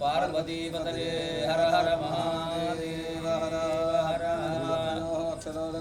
पार्वती हर हर महादेव हर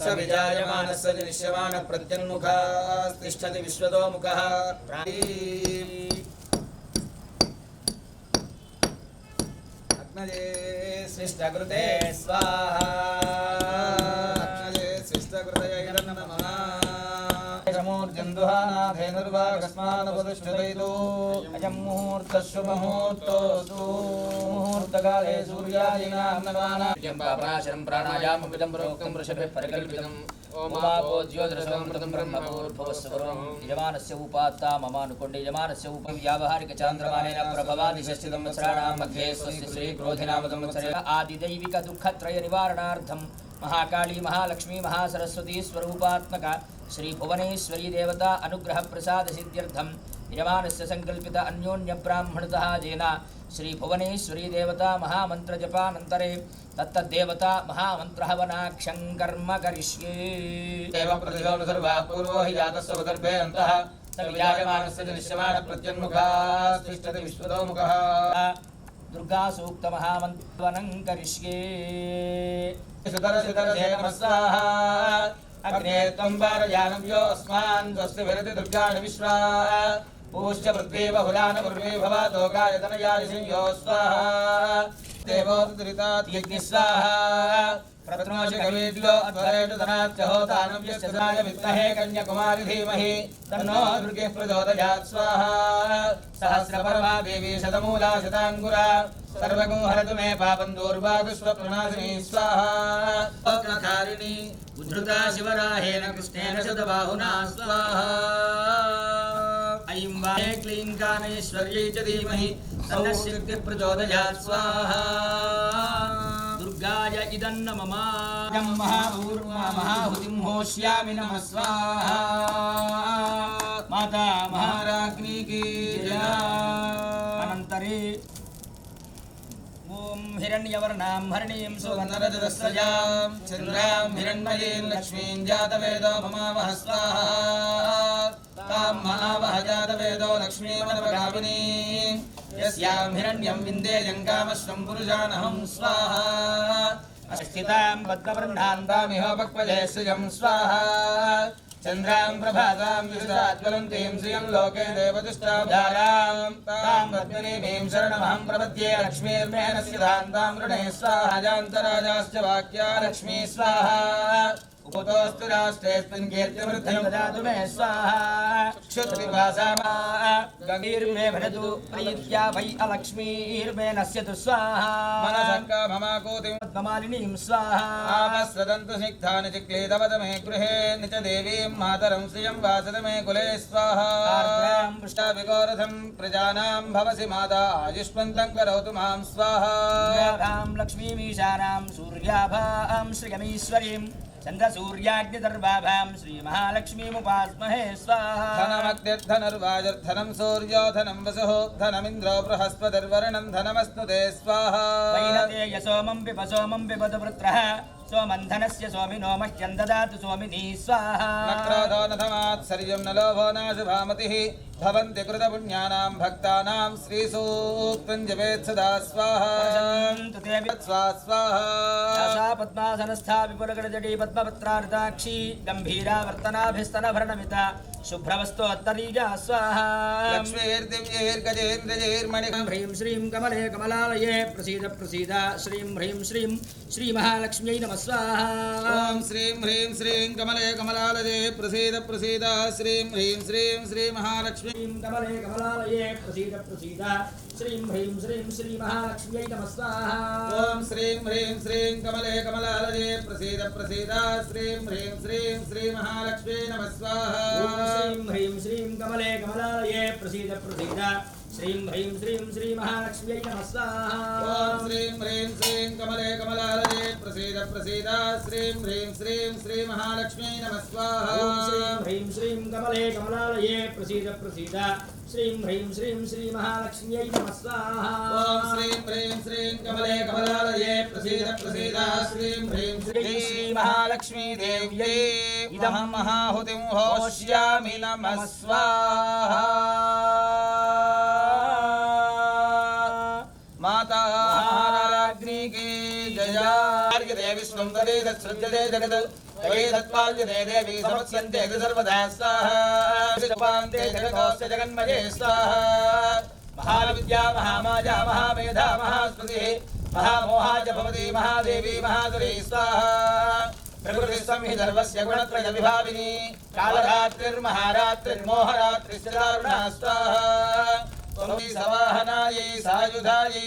स विजायमानः स निश्यमानः प्रत्यन्मुखास्तिष्ठति विश्वतो मुखः अग्नजे सृष्टकृते स्वाहा अग्नजे सृष्टकृतय इदं नमः जन्दुहानाधेनुर्वागस्मानुपतिष्ठदयितो अयं मुहूर्तः शुभमुहूर्तोऽस्तु ముహూర్తకాలే సూర్యాదీనాం నమానాం ప్రాణాయామమిదం ప్రోక్తం వృషభ పరికల్పితం. ఓమాపో జ్యోతిరసమృతం బ్రహ్మపూర్భవస్వరం యజమానస్య ఉపాత్తా ఉప వ్యావహారిక చాంద్రమానేన ప్రభవాది షష్టి సంవత్సరాణాం మధ్యే శ్రీ క్రోధినామ సంవత్సరే ఆదిదైవిక దుఃఖత్రయ నివారణార్థం. మహాకాళీ మహాలక్ష్మీ మహాసరస్వతీ స్వరూపాత్మక శ్రీ భువనేశ్వరీ దేవత అనుగ్రహ ప్రసాద సిద్ధ్యర్థం यमानस्य संकल्पित अन्योन्य ब्राह्मणतः जेना श्री निजमानस्य सङ्कल्पित अन्योन्यब्राह्मणतः जेन श्रीभुवनेश्वरीदेवता महामन्त्रजपानन्तरे तत्तद्देवता महामन्त्रहवनाक्षं कर्म करिष्ये। देवप्रतिभानुसर्वाः पूर्वो हि जातस्य वदर्भे अंतः सर्वयागमानस्य निश्चमान प्रत्यन्मुखा तिष्ठति विश्वतो मुखः दुर्गा सूक्त महामंत्र वनं करिष्ये सुतरसुतरधेनमस्साः अग्ने त्वं वारयानं यो अस्मान् स्वस्य विरति दुर्गा विश्वा पूष्य पृथ्वी बहुलान पूर्वी भवतो गायतनयादिसिंहो स्वाहा। देवोदृताद्यज्ञस्वाहा प्रथमोऽशि कवीड्लो अध्वरेषु धनाच्च होतानुव्यस्य धनाय विद्महे कन्याकुमारि धीमहि। तन्नो दुर्गे प्रचोदयात्, स्वाहा। सहस्रपरमा देवी शतमूला शताङ्गुरा। सर्वगुं हरतु मे पापं दूर्वागुस्वप्रणाशिनी स्वाहा उद्धृता शिवराहेण कृष्णेन शतबाहुना, स्वाहा। ऐं वाय क्लीं कामेश्वर्यै च धीमहि तन्नः प्रचोदयात् स्वाहा। दुर्गाय इदन्नममाजं महाभूर्मा महाहुतिं होष्यामि नमः स्वाहा। माता महाराज्ञी की अनन्तरे ॐ हिरण्यवर्णां चन्द्रां हिरण्मयीं लक्ष्मीं स्वाहा హరిణీం సువర్ణరజతస్రజాం చంద్రాం హిరణ్మయీం లక్ష్మీం జాతవేదో మమావహ స్వాహా తాం మహావహ జాతవేదో లక్ష్మీమనవగామినీ యస్యాం హిరణ్యం విందేయం కామశ్వం పురుషానహం స్వాహా. అస్థితాం బద్ధవర్ణాన్ తామిహోపక్వజే శ్రియం స్వాహా. చంద్రాం ప్రభాతాం విశుదాజ్వలంతీం శ్రియం లోకే దేవతిష్టాభారాం తాం పద్మినీమీం उतोऽस्तु राष्ट्रेऽस्मिन् कीर्तिवृद्धिं ददातु मे स्वाहा। क्षुत्पिपासामा गङ्गीर्मे भजतु प्रीत्या वै अलक्ष्मीर्मे नश्यतु स्वाहा। मनसङ्कममाकोतिमालिनीं स्वाहा। आमस्वदन्तु स्निग्धानि चिक्लेदवद मे गृहे। निच देवीं मातरं श्रियं वासद मे कुले स्वाहा। पृष्टाभिगौरथं प्रजानां भवसि माता। आयुष्मन्तं करोतु माँ स्वाहा। लक्ष्मीमीशानां सूर्याभां श्रियमीश्वरीम्। చంద్రసూర్యాగ్నిదర్వాభాం శ్రీమహాలక్ష్మీముపాస్మహే స్వాహా ధనమగ్నిర్ధనుర్వాజర్ధనం సూర్యో ధనం వసుః ధనమింద్రో బృహస్పతిర్వరుణం ధనమస్తు తే స్వాహా సోమం పిబ సోమం పిబతు పుత్రః సోమంధనస్య సోమినో మహ్యం దదాతు సోమినీ స్వాహా నక్రోధో నధమాత్సర్యం న లోభో నాశుభామతిః भवन्ति कृतपुण्यानां भक्तानां श्रीसूक्तं जपेत् सदा स्वाहा स्वाहा पद्मासनस्था विपुलगणजटी पद्मपत्रार्ताक्षी गम्भीरा वर्तनाभिस्तनभरणमिता शुभ्रवस्तो अत्तरीजा स्वाहा लक्ष्मीर्दिव्यैर्गजेन्द्रजैर्मणि ह्रीं श्रीं कमले कमलालये प्रसीद प्रसीद श्रीं ह्रीं श्रीं श्रीमहालक्ष्म्यै नमः स्वाहा ॐ श्रीं ह्रीं श्रीं कमले कमलालये प्रसीद प्रसीद श्रीं ह्रीं श्रीं श्रीमहालक्ष्मी శ్రీం కమలే కమలాలయే ప్రసీద ప్రసీద. శ్రీం హ్రీం శ్రీం శ్రీ మహాలక్ష్మ్యై నమస్వాహ ఓం శ్రీం హ్రీం శ్రీం కమలే కమలాలయే ప్రసీద ప్రసీద. శ్రీం హ్రీం శ్రీం శ్రీ మహాలక్ష్మ్యై నమస్వాహ శ్రీం హ్రీం శ్రీం కమలే కమలాలయే ప్రసీద ప్రసీద. శ్రీం హ్రీం శ్రీం శ్రీ మహాలక్ష్మ్యై నమస్వాహ ఓం శ్రీం హ్రీం శ్రీం కమలే కమలా प्रसीदा श्रीं ह्रीं श्रीं श्रीमहालक्ष्मी नमः स्वाहा। श्रीं ह्रीं श्रीं कमले कमलालये प्रसीद प्रसीद। श्रीं ह्रीं श्रीं श्रीमहालक्ष्म्यै नमः स्वाहा। श्रीं ह्रीं श्रीं कमले कमलालये प्रसीद प्रसीद। श्रीं ह्रीं श्रीं श्रीमहालक्ष्मी इदं महाहुतिं होष्यामि नमः स्वाहा। మహారాజ్ఞికి జయార్యతే విశ్వం తదే జగత్ తవే తత్పాల్యతే దేవి సమస్యంతే సర్వదా స్వాహాంతే జగతోస్య జగన్మయే స్వాహ మహావిద్యా మహామాజా మహామేధా మహాస్మృతి మహామోహా చ భవతి మహాదేవి మహాదురీ స్వాహ ప్రకృతి సంహి సర్వస్య గుణత్రయ విభావిని కాళరాత్రిర్మహారాత్రిర్మోహరాత్రిశ్చ దారుణా స్వాహ త్వమీ సవాహనాయై సాయుధాయై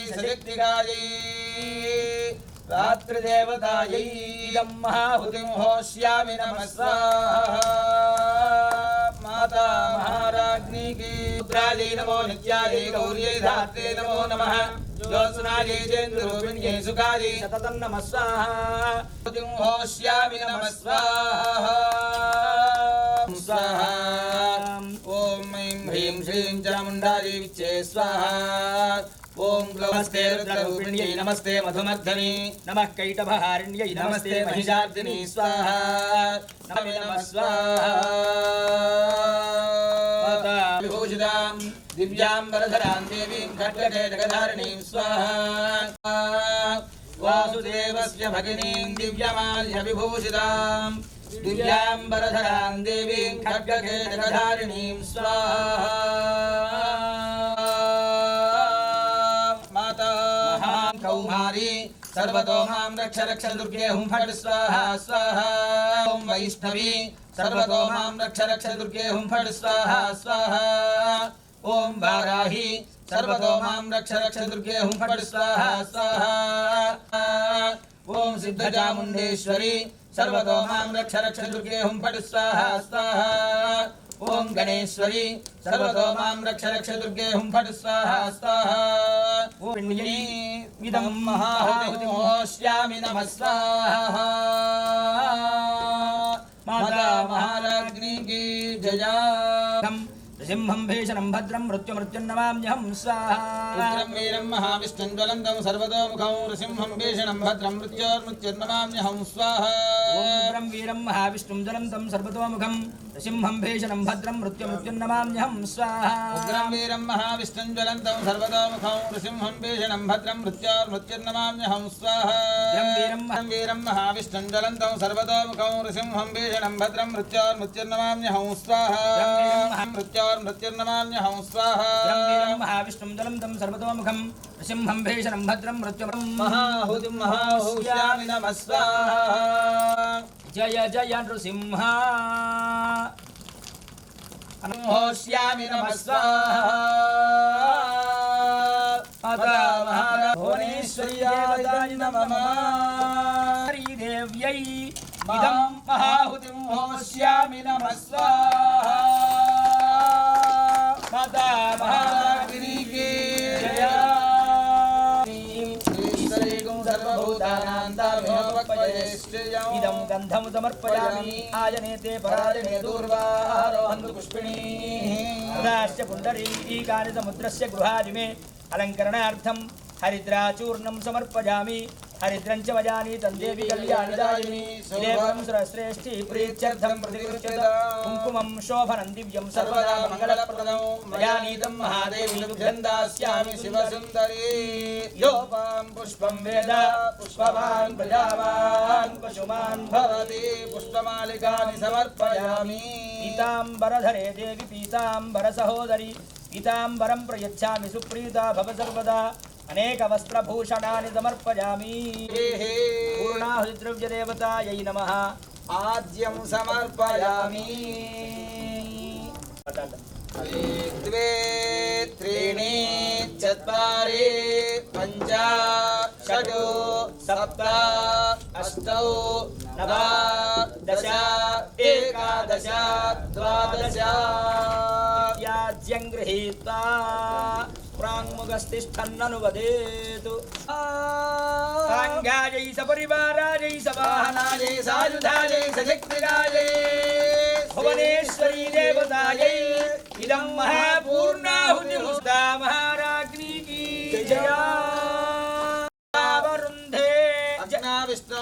रात्रिदेवतायै इदं महाहुतिं होष्यामि नमस्वाः माता महाराज्ञी की रुद्रायै नमो नित्यायै, गौर्यै धात्रे नमो नमः। ज्योत्सनायै, चेन्द्ररूपिण्यै सुखायै सततं नमः स्वाहा। हुतिं होष्यामि, नमः स्वाहा। स्वाहा ॐ ऐं ह्रीं श्रीं चामुण्डायै विच्चे स्वाहा। ఓం నమస్తే రుద్రరూపిణ్యై నమస్తే మధుమర్ధని నమః కైటభహారిణ్యై నమస్తే మహిషార్దిని. స్వాహ. నమే నమ స్వాహ. విభూషితాం దివ్యాంబరధరాం దేవీం ఖడ్గకే జగధారిణీం. స్వాహ. వాసుదేవస్య భగినీం దివ్యమాల్య విభూషితాం దివ్యాంబరధరాం దేవీం జగధారిణీం. స్వాహ. ॐ भारी सर्वतो रक्ष रक्ष दुर्गे हुं फट स्वाहा स्वाहा। ओं वैष्णवी सर्वतो माँ रक्ष रक्ष दुर्गे हुं फट स्वाहा स्वाहा। ओं वाराही सर्वतो माँ रक्ष रक्ष दुर्गे हुं फट स्वाहा स्वाहा। ॐ सिद्धचामुण्डेश्वरी सर्वतो माँ रक्ष रक्ष दुर्गे हुं फट स्वाहा स्वाहा। ఓం గణేశ్వరి సర్వతో మాం రక్ష రక్ష దుర్గే హుం ఫట్ స్వాహ స్వాహ. ఓం ఇదం మహాహుతిమోష్యామి నమ స్వాహ. మాతా మహారాజ్ఞికి జయా. సింహం భీషణం భద్రం మృత్యుమృత్యున్నమామ్యహం స్వాహ. వీరం మహావిష్ణుం జ్వలంతం సర్వతోముఖం నృసింహం భీషణం భద్రం మృత్యోర్మృత్యుర్నమామ్యహం స్వాహ. ఓం వీరం మహావిష్ణుం జ్వలంతం సర్వతోముఖం సింహం భీషణం భద్రం మృత్యుమృత్యున్నమామ్యహం స్వాహ. వీరం మహావిష్ణుం జ్వలంతం సర్వతోముఖం నృసింహం భీషణం భద్రం మృత్యోర్మృత్యుర్నమామ్యహం స్వాహ. వీరం వీరం మహావిష్ణుం జ్వలంతం సర్వతోముఖం నృసింహం భీషణం భద్రం మృత్యోర్మృత్యుర్నమామ్యహం స్వాహ. మృత్యోర్మృత్యుర్నమామ్యహం స్వాహ ఉగ్రం వీరం మహావిష్ణుం జ్వలంతం సర్వతోముఖం సింహం భీషణం భద్రం మృత్యుమృత్యుం మహాహుతిం మహాహూష్యామి నమ స్వాహ జయ జయ నృసింహ హోష్యామి నమ స్వాహ మాతా మహారాజేశ్వర్యాయ నమః దేవ్యై ఇదం మహాహుతిం హోష్యామి నమ మాతా జయ శ్రీశ్రీగుం సర్వభూతానాం తామేవక్వయేశ్చయం ఇదం గంధము సమర్పయామి ఆయనేతే పరాజనే దూర్వారోహంతు పుష్పిణీ హృదాశ్చ పుండరీకాని సముద్రస్య గృహాది మే అలంకరణార్థం హరిద్రాచూర్ణం సమర్పయామి హరిద్రం చ వజాని తందేవి కళ్యాణిదాయిని దేవం సురశ్రేష్ఠి ప్రీత్యర్థం ప్రతిగృహ్యత కుంకుమం శోభనం దివ్యం సర్వదా మంగళప్రదం. మయానీతం మహాదేవి ఛందాస్యామి శివసుందరీ. యోపాం పుష్పం వేద పుష్పవాన్ ప్రజావాన్ పశుమాన్ భవతి పుష్పమాలికాని సమర్పయామి. పీతాంబరధరే దేవి పీతాంబర సహోదరి పీతాంబరం ప్రయచ్చామి సుప్రీత భవ సర్వదా. అనేక వస్త్రభూషణాని సమర్పయామి. పూర్ణాహుతి ద్రవ్య దేవతాయై నమః. ఆద్యం సమర్పయామి. ద్వే త్రీణి చత్వారి పంచ షడ్ సప్త అష్టౌ నవ దశ ఏకాదశ ప్రాంగుగస్తిష్టన్నను వదేతు సాంఘాయై స పరివారాయై స వాహనాయై సాయుధాయై సశక్తిరాయై భువనేశ్వరీ దేవతాయై ఇదం మహాపూర్ణాహుతి హుస్తా మహారాజ్ఞీకి జయా వరుంధే విష్ణు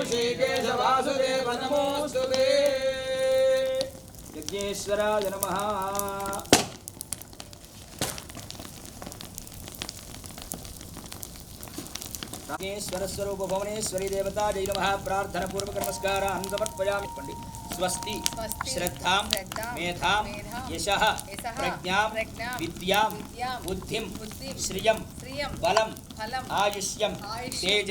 श्रीकेशवासुदेव नमोऽस्तु ते यज्ञेश्वराय नमः। रामेश्वर भुवनेश्वरी देवता जय नमः। प्रार्थना पूर्वक नमस्कार समर्पयामि। पंडित स्वस्ति श्रद्धा मेधा यश प्रज्ञा विद्या बुद्धि श्रिय बल आयुष्यम तेज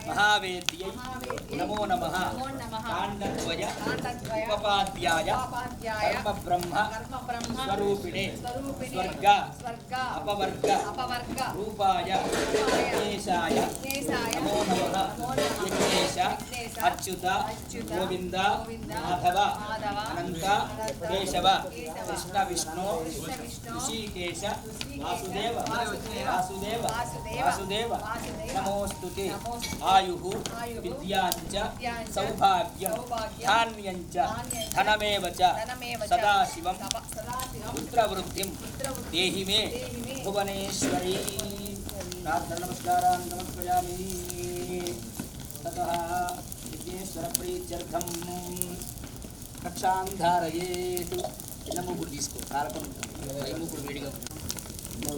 యా ఫలినీర్యా అఫలా పుష్పాయాశ్చ పుష్పిణీ బృహస్పతి ప్రచోద పత్యాయ పత్యాయ, నమస్తే నమస్తే, దక్షిణ దక్షిణ, अच्युत गोविंद माधव अनंत केशव कृष्ण विष्णु ऋषिकेश वासुदेव वासुदेव वासुदेव नमोस्तु आयु विद्या सौभाग्य धान्य धनमे सदाशिव पुत्रवृद्धि देहि मे भुवनेश्वरी। नमस्कारा नमस्कार ततः అపవర్గ, రూపాయ రూపాయ, విఘ్నేశాయ విఘ్నేశాయ, నమో నమః నమో నమః,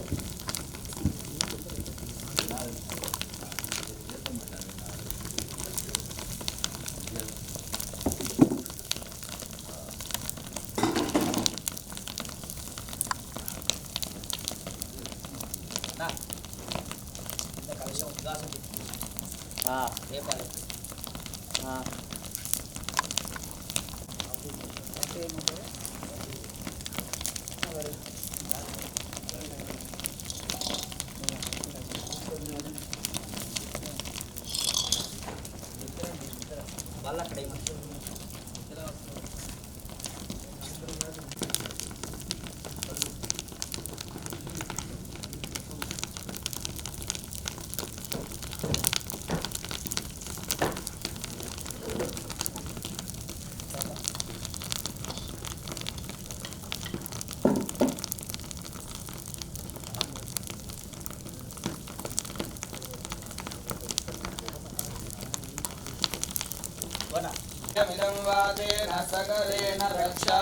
संवादेन सकरेण रक्षा।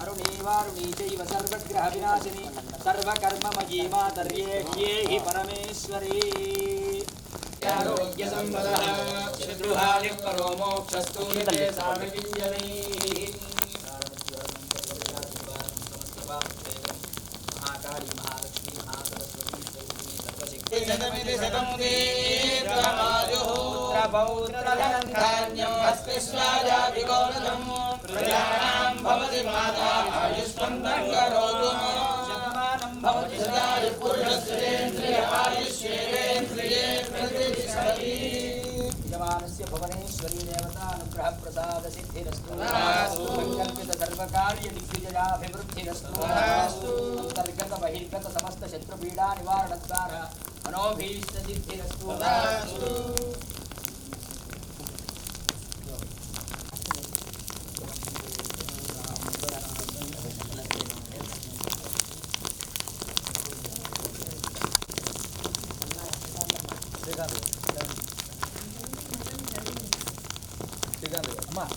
अरुणीवारुणी सर्वग्रहविनाशिनी सर्वकर्ममयी मातर्ये हि परमेश्वरी। आरोग्यसम्पदः शत्रुहानिः परो मोक्षस्तु ते सामिविञ्जनैः महाकाली महालक्ष्मी महासरस्वती శతమితి శతముదీర్ఘమాయు పౌత్రధాన్యం ఆయుష్యేంద్రియే ప్రతిష్టతి యజమానస్య భువనేశ్వరీ దేవతానుగ్రహ ప్రసాద సిద్ధిరస్తు తథాస్తు. సంకల్పిత సర్వకార్య దిగ్విజయాభివృద్ధిరస్తు తథాస్తు. అంతర్గత బహిర్గత సమస్త శత్రు పీడా 慢